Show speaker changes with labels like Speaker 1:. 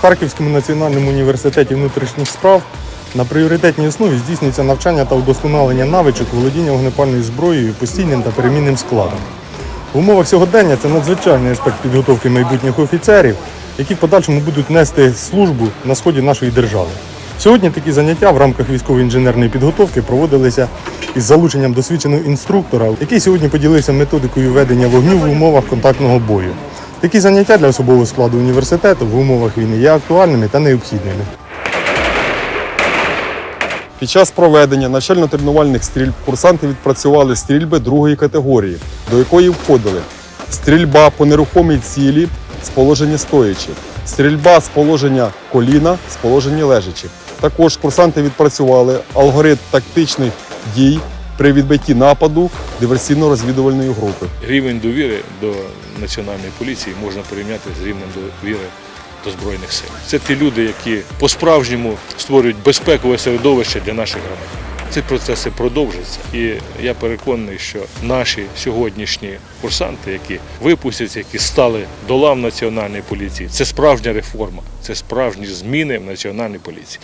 Speaker 1: Харківському національному університеті внутрішніх справ на пріоритетній основі здійснюється навчання та удосконалення навичок володіння вогнепальною зброєю постійним та перемінним складом. В умовах сьогодення це надзвичайний аспект підготовки майбутніх офіцерів, які в подальшому будуть нести службу на сході нашої держави. Сьогодні такі заняття в рамках військової інженерної підготовки проводилися із залученням досвідченого інструктора, який сьогодні поділився методикою ведення вогню в умовах контактного бою. Такі заняття для особового складу університету в умовах війни є актуальними та необхідними.
Speaker 2: Під час проведення навчально-тренувальних стрільб курсанти відпрацювали стрільби другої категорії, до якої входили стрільба по нерухомій цілі з положення стоячи, стрільба з положення коліна з положення лежачи. Також курсанти відпрацювали алгоритм тактичних дій при відбитті нападу диверсійно-розвідувальної групи.
Speaker 3: Рівень довіри до національної поліції можна порівняти з рівнем довіри до Збройних сил. Це ті люди, які по-справжньому створюють безпекове середовище для наших громадян. Ці процеси продовжаться, і я переконаний, що наші сьогоднішні курсанти, які випустяться, які стали до лав національної поліції, це справжня реформа, це справжні зміни в національній поліції.